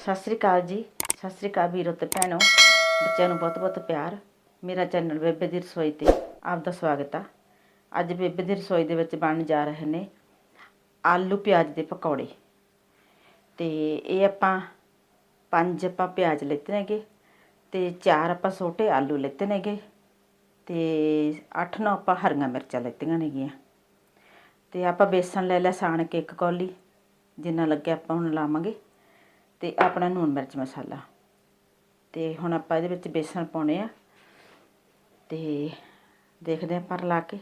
ਸਤਿ ਸ੍ਰੀ ਅਕਾਲ ਜੀ। ਸਤਿ ਸ੍ਰੀ ਅਕਾਲ ਵੀਰੋ ਤੇ ਭੈਣੋ। ਬੱਚਿਆਂ ਨੂੰ ਬਹੁਤ ਬਹੁਤ ਪਿਆਰ। ਮੇਰਾ ਚੈਨਲ ਬੇਬੇ ਦੀ ਰਸੋਈ ਤੇ ਆਪ ਦਾ ਸਵਾਗਤ ਆ। ਅੱਜ ਬੇਬੇ ਦੀ ਰਸੋਈ ਦੇ ਵਿੱਚ ਬਣਨ ਜਾ ਰਹੇ ਨੇ ਆਲੂ ਪਿਆਜ਼ ਦੇ ਪਕੌੜੇ। ਤੇ ਇਹ ਆਪਾਂ ਪੰਜ ਆਪਾਂ ਪਿਆਜ਼ ਲੈਤੇ ਨੇਗੇ ਤੇ ਚਾਰ ਆਪਾਂ ਛੋਟੇ ਆਲੂ ਲੈਤੇ ਨੇਗੇ ਤੇ 8-9 ਆਪਾਂ ਹਰੀਆਂ ਮਿਰਚਾਂ ਲਿੱਤੀਆਂ ਨੇਗੀਆਂ। ਤੇ ਆਪਾਂ ਬੇਸਣ ਲੈ ਲਿਆ ਸਾਣ ਕੇ ਇੱਕ ਕੌਲੀ। ਜਿੰਨਾ ਲੱਗਿਆ ਆਪਾਂ ਹੁਣ ਲਾਵਾਂਗੇ। ਤੇ ਆਪਣਾ ਨੂਣ ਮਿਰਚ ਮਸਾਲਾ। ਤੇ ਹੁਣ ਆਪਾਂ ਇਹਦੇ ਵਿੱਚ ਬੇਸਣ ਪਾਉਣੇ ਆ। ਤੇ ਦੇਖਦੇ ਹਾਂ ਪਰ ਲਾ ਕੇ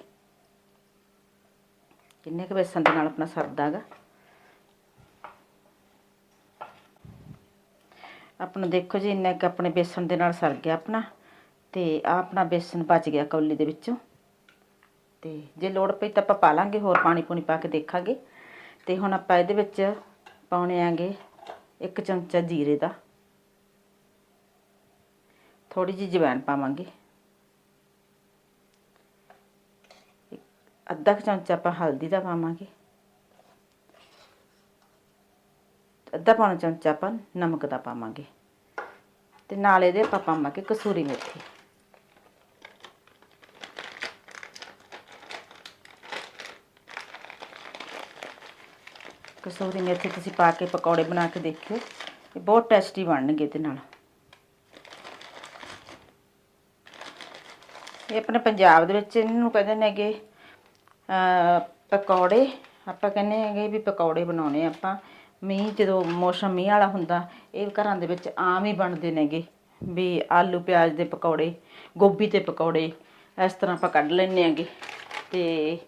ਕਿੰਨੇ ਕੁ ਬੇਸਣ ਦੇ ਨਾਲ ਆਪਣਾ ਸਰਦਾ ਗਾ ਆਪਣਾ ਦੇਖੋ ਜੀ, ਇੰਨਾ ਕੁ ਆਪਣੇ ਬੇਸਣ ਦੇ ਨਾਲ ਸਰ ਗਿਆ ਆਪਣਾ। ਤੇ ਆ ਆਪਣਾ ਬੇਸਣ ਬਚ ਗਿਆ ਕੌਲੀ ਦੇ ਵਿੱਚੋਂ। ਤੇ ਜੇ ਲੋੜ ਪਈ ਤਾਂ ਆਪਾਂ ਪਾ ਲਾਂਗੇ, ਹੋਰ ਪਾਣੀ ਪੂਣੀ ਪਾ ਕੇ ਦੇਖਾਂਗੇ। ਤੇ ਹੁਣ ਆਪਾਂ ਇਹਦੇ ਵਿੱਚ ਪਾਉਣੇ ਆਂਗੇ ਇੱਕ ਚਮਚਾ ਜੀਰੇ ਦਾ। ਥੋੜੀ ਜਿਹੀ ਜਵੈਣ ਪਾਵਾਂਗੇ। ਇੱਕ ਅੱਧਾ ਕੁ ਚਮਚਾ ਆਪਾਂ ਹਲਦੀ ਦਾ ਪਾਵਾਂਗੇ। ਅੱਧਾ ਪੌਣਾ ਚਮਚਾ ਆਪਾਂ ਨਮਕ ਦਾ ਪਾਵਾਂਗੇ। ਤੇ ਨਾਲ ਇਹਦੇ ਆਪਾਂ ਪਾਵਾਂਗੇ ਕਸੂਰੀ ਮੇਥੀ। ਕਸੂਰੀ ਮੇਥੀ ਤੁਸੀਂ ਪਾ ਕੇ ਪਕੌੜੇ ਬਣਾ ਕੇ ਦੇਖਿਓ। ਇਹ ਬਹੁਤ ਟੇਸਟੀ ਬਣਨਗੇ ਇਹਦੇ ਨਾਲ। ਇਹ ਆਪਣੇ ਪੰਜਾਬ ਦੇ ਵਿੱਚ ਇਹਨੂੰ ਕਹਿੰਦੇ ਨੇਗੇ ਪਕੌੜੇ। ਆਪਾਂ ਕਹਿੰਦੇ ਹੈਗੇ ਵੀ ਪਕੌੜੇ ਬਣਾਉਣੇ ਆਪਾਂ। ਮੀਂਹ ਜਦੋਂ ਮੌਸਮ ਮੀਂਹ ਵਾਲਾ ਹੁੰਦਾ, ਇਹ ਘਰਾਂ ਦੇ ਵਿੱਚ ਆਮ ਹੀ ਬਣਦੇ ਨੇਗੇ ਵੀ ਆਲੂ, ਪਿਆਜ਼ ਦੇ ਪਕੌੜੇ, ਗੋਭੀ ਦੇ ਪਕੌੜੇ, ਇਸ ਤਰ੍ਹਾਂ ਆਪਾਂ ਕੱਢ ਲੈਂਦੇ ਆਂਗੇ ਤੇ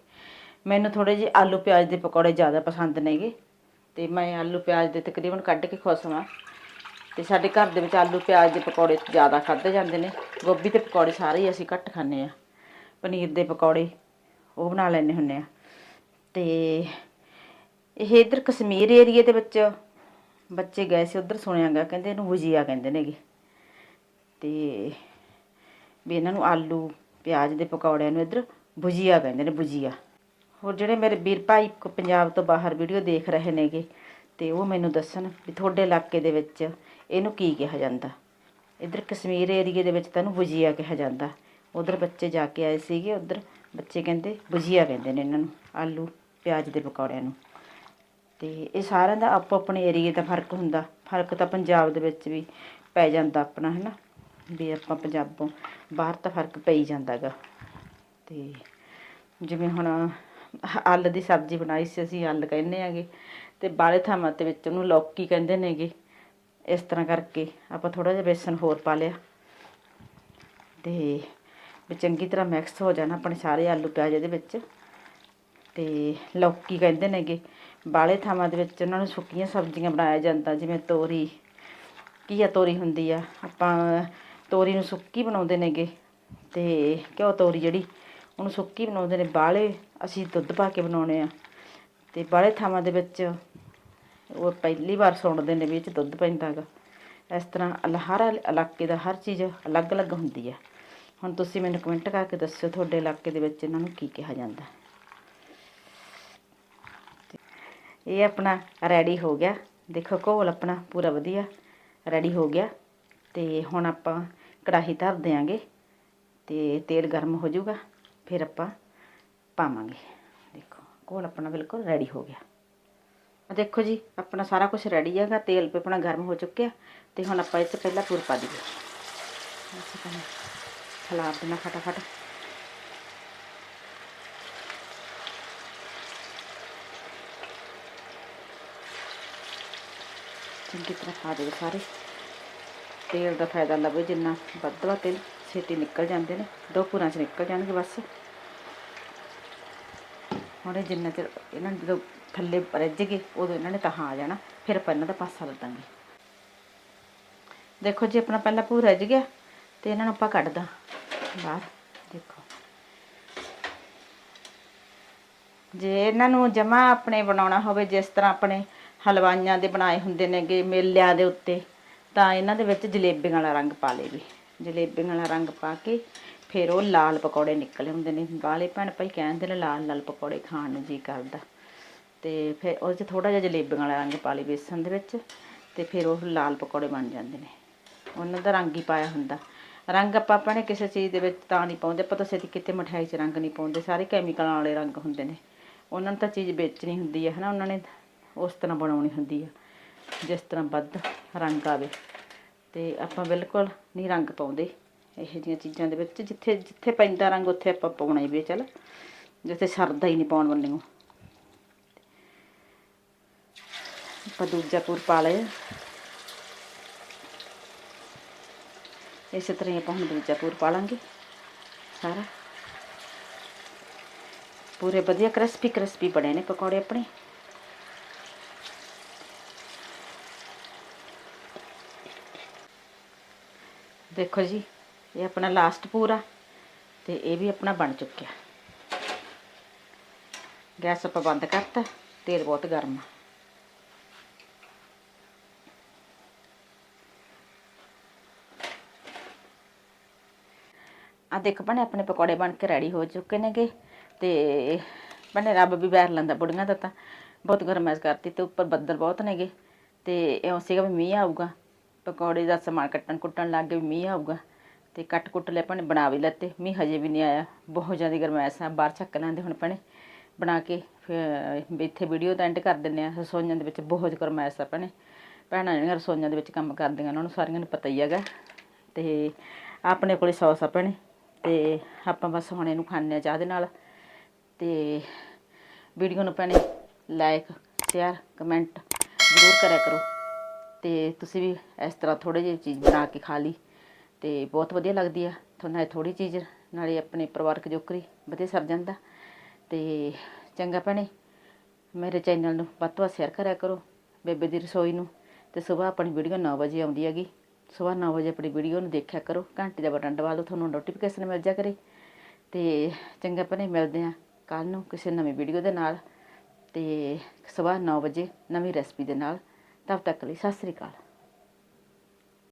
ਮੈਨੂੰ ਥੋੜੇ ਜਿਹੇ ਆਲੂ, ਪਿਆਜ਼ ਦੇ ਪਕੌੜੇ ਜ਼ਿਆਦਾ ਪਸੰਦ ਨੇਗੇ ਤੇ ਮੈਂ ਆਲੂ ਪਿਆਜ਼ ਦੇ ਤਕਰੀਬਨ ਕੱਢ ਕੇ ਖੁਸ਼ ਹਾਂ। ਤੇ ਸਾਡੇ ਘਰ ਦੇ ਵਿੱਚ ਆਲੂ ਪਿਆਜ਼ ਦੇ ਪਕੌੜੇ ਜ਼ਿਆਦਾ ਖਾਧੇ ਜਾਂਦੇ ਨੇ। ਗੋਭੀ ਦੇ ਪਕੌੜੇ ਸਾਰੇ ਹੀ ਅਸੀਂ ਘੱਟ ਖਾਂਦੇ ਆ ਪਨੀਰ ਦੇ ਪਕੌੜੇ ਉਹ ਬਣਾ ਲੈਂਦੇ ਹੁੰਦੇ ਆ ਤੇ ਇਹ ਇਧਰ ਕਸ਼ਮੀਰ ਏਰੀਏ ਦੇ ਵਿੱਚ ਬੱਚੇ ਗਏ ਸੀ, ਉਧਰ ਗਿਆ, ਕਹਿੰਦੇ ਇਹਨੂੰ ਵਜੀਆ ਕਹਿੰਦੇ ਨੇਗੇ। ਤੇ ਵੀ ਇਹਨਾਂ ਨੂੰ ਆਲੂ ਪਿਆਜ਼ ਦੇ ਪਕੌੜਿਆਂ ਨੂੰ ਇਧਰ ਭੁਜੀਆ ਕਹਿੰਦੇ ਨੇ ਭੁਜੀਆ ਹੋਰ ਜਿਹੜੇ ਮੇਰੇ ਵੀਰ ਭਾਈ ਪੰਜਾਬ ਤੋਂ ਬਾਹਰ ਵੀਡੀਓ ਦੇਖ ਰਹੇ ਨੇਗੇ, ਤੇ ਉਹ ਮੈਨੂੰ ਦੱਸਣ ਵੀ ਤੁਹਾਡੇ ਇਲਾਕੇ ਦੇ ਵਿੱਚ ਇਹਨੂੰ ਕੀ ਕਿਹਾ ਜਾਂਦਾ। ਇਧਰ ਕਸ਼ਮੀਰ ਏਰੀਏ ਦੇ ਵਿੱਚ ਤਾਂ ਇਹਨੂੰ ਭੁਜੀਆ ਕਿਹਾ ਜਾਂਦਾ। ਉਧਰ ਬੱਚੇ ਜਾ ਕੇ ਆਏ ਸੀਗੇ, ਉਧਰ ਬੱਚੇ ਕਹਿੰਦੇ ਭੁਜੀਆ ਕਹਿੰਦੇ ਨੇ ਇਹਨਾਂ ਨੂੰ, ਆਲੂ, ਪਿਆਜ਼ ਦੇ ਪਕੌੜਿਆਂ ਨੂੰ। ਤੇ ਇਹ ਸਾਰਿਆਂ ਦਾ ਆਪੋ ਆਪਣੇ ਏਰੀਏ ਦਾ ਫ਼ਰਕ ਹੁੰਦਾ। ਫ਼ਰਕ ਤਾਂ ਪੰਜਾਬ ਦੇ ਵਿੱਚ ਵੀ ਪੈ ਜਾਂਦਾ ਆਪਣਾ ਹੈ ਨਾ ਵੀ ਆਪਾਂ ਪੰਜਾਬੋਂ ਬਾਹਰ ਤਾਂ ਫ਼ਰਕ ਪਈ ਜਾਂਦਾਗਾ। ਤੇ ਜਿਵੇਂ ਹੁਣ ਆਲ ਦੀ ਸਬਜ਼ੀ ਬਣਾਈ ਸੀ, ਅਸੀਂ ਆਲ ਕਹਿੰਦੇ ਆਗੇ ਤੇ ਬਾਲੇ ਥਾਵਾਂ ਦੇ ਵਿੱਚ ਉਹਨੂੰ ਲੌਕੀ ਕਹਿੰਦੇ ਨੇਗੇ ਇਸ ਤਰ੍ਹਾਂ ਕਰਕੇ ਆਪਾਂ ਥੋੜਾ ਜਿਹਾ ਬੇਸਨ ਹੋਰ ਪਾ ਲਿਆ। ਤੇ ਵੀ ਚੰਗੀ ਤਰ੍ਹਾਂ ਮਿਕਸ ਹੋ ਜਾਣਾ ਆਪਣੇ ਸਾਰੇ ਆਲੂ ਪਿਆਜ਼ ਇਹਦੇ ਵਿੱਚ। ਤੇ ਲੌਕੀ ਕਹਿੰਦੇ ਨੇਗੇ ਬਾਲੇ ਥਾਵਾਂ ਦੇ ਵਿੱਚ ਉਹਨਾਂ ਨੂੰ ਸੁੱਕੀਆਂ ਸਬਜ਼ੀਆਂ ਬਣਾਇਆ ਜਾਂਦਾ, ਜਿਵੇਂ ਤੋਰੀ। ਘੀਆ ਤੋਰੀ ਹੁੰਦੀ ਆ? ਆਪਾਂ ਤੋਰੀ ਨੂੰ ਸੁੱਕੀ ਬਣਾਉਂਦੇ ਨੇਗੇ ਤੇ ਘਿਓ ਤੋਰੀ ਜਿਹੜੀ ਉਹਨੂੰ ਸੁੱਕੀ ਬਣਾਉਂਦੇ ਨੇ ਬਾਲੇ, ਅਸੀਂ ਦੁੱਧ ਪਾ ਕੇ ਬਣਾਉਣੇ ਆ। ਤੇ ਬਾਲੇ ਥਾਵਾਂ ਦੇ ਵਿੱਚ ਉਹ ਪਹਿਲੀ ਵਾਰ ਸੁਣਦੇ ਨੇ ਵੀ ਇਹ 'ਚ ਦੁੱਧ ਪੈਂਦਾ ਗਾ। ਇਸ ਤਰ੍ਹਾਂ ਅਲ- ਹਰ ਇਲਾਕੇ ਦਾ ਹਰ ਚੀਜ਼ ਅਲੱਗ-ਅਲੱਗ ਹੁੰਦੀ ਹੈ ਹੁਣ ਤੁਸੀਂ ਮੈਨੂੰ ਕਮੈਂਟ ਕਰਕੇ ਦੱਸਿਓ ਤੁਹਾਡੇ ਇਲਾਕੇ ਦੇ ਵਿੱਚ ਇਹਨਾਂ ਨੂੰ ਕੀ ਕਿਹਾ ਜਾਂਦਾ। ਇਹ ਆਪਣਾ ਰੈਡੀ ਹੋ ਗਿਆ। ਦੇਖੋ ਘੋਲ ਆਪਣਾ ਪੂਰਾ ਵਧੀਆ ਰੈਡੀ ਹੋ ਗਿਆ। ਤੇ ਹੁਣ ਆਪਾਂ ਕੜਾਹੀ ਧਰ ਦਿਆਂਗੇ। ਤੇ ਤੇਲ ਗਰਮ ਹੋ ਜਾਊਗਾ। ਫਿਰ ਆਪਾਂ ਪਾਵਾਂਗੇ ਦੇਖੋ ਘੋਲ ਆਪਣਾ ਬਿਲਕੁਲ ਰੈਡੀ ਹੋ ਗਿਆ ਆ ਦੇਖੋ ਜੀ ਆਪਣਾ ਸਾਰਾ ਕੁਝ ਰੈਡੀ ਹੈਗਾ ਤੇਲ ਵੀ ਆਪਣਾ ਗਰਮ ਹੋ ਚੁੱਕਿਆ ਤੇ ਹੁਣ ਆਪਾਂ ਇਹ 'ਚ ਪਹਿਲਾਂ ਪੂਰ ਪਾ ਦਈਏ ਇਸੇ ਤਰ੍ਹਾਂ ਖਲਾਰ ਦੇਣਾ ਫਟਾਫਟ ਚੰਗੀ ਤਰ੍ਹਾਂ ਪਾ ਦਿਓ ਸਾਰੇ ਤੇਲ ਦਾ ਫਾਇਦਾ ਲਵੇ ਜਿੰਨਾ ਵੱਧ ਵਾ ਤੇਲ ਛੇਤੀ ਨਿਕਲ ਜਾਂਦੇ ਨੇ ਦੋ ਪੂਰਾਂ 'ਚ ਨਿਕਲ ਜਾਣਗੇ ਬਸ ਹੁਣ ਜਿੰਨਾ ਚਿਰ ਇਹਨਾਂ ਜਦੋਂ ਥੱਲੇ ਰੱਜ ਗਏ, ਉਦੋਂ ਇਹਨਾਂ ਨੇ ਤਾਂ ਆ ਜਾਣਾ, ਫਿਰ ਆਪਾਂ ਇਹਨਾਂ ਦਾ ਪਾਸਾ ਲੱਦਾਂਗੇ। ਦੇਖੋ ਜੀ, ਆਪਣਾ ਪਹਿਲਾਂ ਭੂ ਰੱਜ ਗਿਆ, ਤੇ ਇਹਨਾਂ ਨੂੰ ਆਪਾਂ ਕੱਢਦਾ। ਬਾਹਰ, ਦੇਖੋ। ਜੇ ਇਹਨਾਂ ਨੂੰ ਜਮਾ ਆਪਣੇ ਬਣਾਉਣਾ ਹੋਵੇ, ਜਿਸ ਤਰ੍ਹਾਂ ਆਪਣੇ ਹਲਵਾਈਆਂ ਦੇ ਬਣਾਏ ਹੁੰਦੇ ਨੇਗੇ ਮੇਲਿਆਂ ਦੇ ਉੱਤੇ, ਤਾਂ ਇਹਨਾਂ ਦੇ ਵਿੱਚ ਜਲੇਬੀਆਂ ਵਾਲਾ ਰੰਗ ਪਾ ਲੇਗੀ ਜਲੇਬੀਆਂ ਵਾਲਾ ਰੰਗ ਪਾ ਕੇ ਫਿਰ ਉਹ ਲਾਲ ਪਕੌੜੇ ਨਿਕਲੇ ਹੁੰਦੇ ਨੇ। ਵਾਲੇ ਭੈਣ ਭਾਈ ਕਹਿੰਦੇ ਨੇ ਲਾਲ ਲਾਲ ਪਕੌੜੇ ਖਾਣ ਨੂੰ ਜੀ ਕਰਦਾ। ਤੇ ਫਿਰ ਉਹ 'ਚ ਥੋੜਾ ਜਿਹਾ ਜਲੇਬੀਆਂ ਵਾਲਾ ਰੰਗ ਪਾ ਲਈ ਬੇਸਣ ਦੇ ਵਿੱਚ ਤੇ ਫਿਰ ਉਹ ਲਾਲ ਪਕੌੜੇ ਬਣ ਜਾਂਦੇ ਨੇ। ਉਹਨਾਂ ਦਾ ਰੰਗ ਹੀ ਪਾਇਆ ਹੁੰਦਾ। ਰੰਗ ਆਪਾਂ ਆਪਣੇ ਕਿਸੇ ਚੀਜ਼ ਦੇ ਵਿੱਚ ਤਾਂ ਨਹੀਂ ਪਾਉਂਦੇ। ਆਪਾਂ ਤਾਂ ਛੇਤੀ ਕਿਤੇ ਮਠਿਆਈ 'ਚ ਰੰਗ ਨਹੀਂ ਪਾਉਂਦੇ। ਸਾਰੇ ਕੈਮੀਕਲਾਂ ਵਾਲੇ ਰੰਗ ਹੁੰਦੇ ਨੇ। ਉਹਨਾਂ ਨੂੰ ਤਾਂ ਚੀਜ਼ ਵੇਚਣੀ ਹੁੰਦੀ ਹੈ ਹਨਾ? ਉਹਨਾਂ ਨੇ ਉਸ ਤਰ੍ਹਾਂ ਬਣਾਉਣੀ ਹੁੰਦੀ ਆ। ਜਿਸ ਤਰ੍ਹਾਂ ਵੱਧ ਰੰਗ ਆਵੇ। ਤੇ ਆਪਾਂ ਬਿਲਕੁਲ ਨਹੀਂ ਰੰਗ ਪਾਉਂਦੇ। ਇਹੋ ਜਿਹੀਆਂ ਚੀਜ਼ਾਂ ਦੇ ਵਿੱਚ, ਜਿੱਥੇ ਜਿੱਥੇ ਪੈਂਦਾ ਰੰਗ, ਉੱਥੇ ਆਪਾਂ ਪਾਉਣਾ ਹੀ ਵੀ ਆ, ਚੱਲ। ਜਿੱਥੇ ਸਰਦਾ ਹੀ ਨਹੀਂ ਪਾਉਣ ਬੰਨੇ ਆਪਾਂ ਦੂਜਾ ਪੂਰ ਪਾ ਲਿਆ ਇਸੇ ਤਰ੍ਹਾਂ ਹੀ ਆਪਾਂ ਹੁਣ ਦੂਜਾ ਪੂਰ ਪਾ ਲਾਂਗੇ, ਸਾਰਾ। ਪੂਰੇ ਵਧੀਆ ਕ੍ਰਿਸਪੀ ਕ੍ਰਿਸਪੀ ਬਣੇ ਨੇ ਪਕੌੜੇ ਆਪਣੇ। ਦੇਖੋ ਜੀ ਇਹ ਆਪਣਾ ਲਾਸਟ ਪੂਰਾ ਤੇ ਇਹ ਵੀ ਆਪਣਾ ਬਣ ਚੁੱਕਿਆ। ਗੈਸ ਆਪਾਂ ਬੰਦ ਕਰਤਾ, ਤੇਲ ਬਹੁਤ ਗਰਮ ਆ। ਆ ਦੇਖ ਭੈਣੇ, ਆਪਣੇ ਪਕੌੜੇ ਬਣ ਕੇ ਰੈਡੀ ਹੋ ਚੁੱਕੇ ਨੇਗੇ ਤੇ ਭੈਣੇ ਰੱਬ ਵੀ ਬੈਰ ਲੈਂਦਾ ਬੁੜੀਆਂ ਦਾ ਤਾਂ। ਬਹੁਤ ਗਰਮੈਸ਼ ਕਰਤੀ ਤੇ ਉੱਪਰ ਬੱਦਲ ਬਹੁਤ ਨੇਗੇ ਤੇ ਇਉਂ ਸੀਗਾ ਵੀ ਮੀਂਹ ਆਊਗਾ। ਪਕੌੜੇ ਦਾ ਸਮਾਨ ਕੱਟਣ ਕੁੱਟਣ ਲੱਗ ਗਏ, ਵੀ ਮੀਂਹ ਆਊਗਾ। ਤੇ ਕੱਟ ਕੁੱਟ ਲੈ ਭੈਣੇ, ਬਣਾ ਵੀ ਲੱਤੇ। ਮੀਂਹ ਹਜੇ ਵੀ ਨਹੀਂ ਆਇਆ। ਬਹੁਤ ਜ਼ਿਆਦਾ ਗਰਮੈਸ਼ ਆ, ਬਾਹਰ ਚੱਕ ਲੈਂਦੇ ਹੁਣ ਭੈਣੇ। ਬਣਾ ਕੇ ਫਿਰ ਇੱਥੇ ਵੀਡੀਓ ਦਾ ਐਂਡ ਕਰ ਦਿੰਦੇ ਆ। ਰਸੋਈਆਂ ਦੇ ਵਿੱਚ ਬਹੁਤ ਗਰਮੈਸ਼ ਆ ਭੈਣੇ। ਭੈਣਾਂ ਜਿਹੜੀਆਂ ਰਸੋਈਆਂ ਦੇ ਵਿੱਚ ਕੰਮ ਕਰਦੀਆਂ ਉਹਨਾਂ ਨੂੰ ਸਾਰੀਆਂ ਨੂੰ ਪਤਾ ਹੀ ਹੈਗਾ। ਤੇ ਆਪਣੇ ਕੋਲੇ ਸੌਸ ਆ ਭੈਣੇ। ਤੇ ਆਪਾਂ ਬਸ ਹੁਣ ਇਹਨੂੰ ਖਾਂਦੇ ਆ ਚਾਹ ਦੇ ਨਾਲ। ਤੇ ਵੀਡੀਓ ਨੂੰ ਭੈਣੇ ਲਾਈਕ ਸ਼ੇਅਰ ਕਮੈਂਟ ਜ਼ਰੂਰ ਕਰਿਆ ਕਰੋ। ਤੇ ਤੁਸੀਂ ਵੀ ਇਸ ਤਰ੍ਹਾਂ ਥੋੜੀ ਜਿਹੀ ਚੀਜ਼ ਬਣਾ ਕੇ ਖਾ ਲਈ। ਤੇ ਬਹੁਤ ਵਧੀਆ ਲੱਗਦੀ ਆ। ਤੁਹਾਨੂੰ ਥੋੜੀ ਚੀਜ਼, ਨਾਲੇ ਆਪਣੇ ਪਰਿਵਾਰਕ ਜੋਕਰੀ ਵਧੀਆ ਸਰ ਜਾਂਦਾ। ਤੇ ਚੰਗਾ ਭੈਣੇ, ਮੇਰੇ ਚੈਨਲ ਨੂੰ ਵੱਧ ਤੋਂ ਵੱਧ ਸ਼ੇਅਰ ਕਰਿਆ ਕਰੋ ਬੇਬੇ ਦੀ ਰਸੋਈ ਨੂੰ। ਤੇ ਸਵੇਰ ਆਪਣੀ ਵੀਡੀਓ 9 ਵਜੇ ਆਉਂਦੀ ਹੈਗੀ। ਸਵੇਰ 9 ਵਜੇ ਆਪਣੀ ਵੀਡੀਓ ਨੂੰ ਦੇਖਿਆ ਕਰੋ। ਘੰਟੇ ਦਾ ਬਟਨ ਦਬਾ ਲਓ, ਤੁਹਾਨੂੰ ਨੋਟੀਫਿਕੇਸ਼ਨ ਮਿਲ ਜਾ ਕਰੇ। ਤੇ ਚੰਗਾ ਭੈਣੇ, ਮਿਲਦੇ ਆ ਕੱਲ ਨੂੰ ਕਿਸੇ ਨਵੀਂ ਵੀਡੀਓ ਦੇ ਨਾਲ। ਤੇ ਸਵੇਰ 9 ਵਜੇ ਨਵੀਂ ਰੈਸਪੀ ਦੇ ਨਾਲ। ਤਬ ਤੱਕ ਲਈ ਸਤਿ ਸ੍ਰੀ ਅਕਾਲ।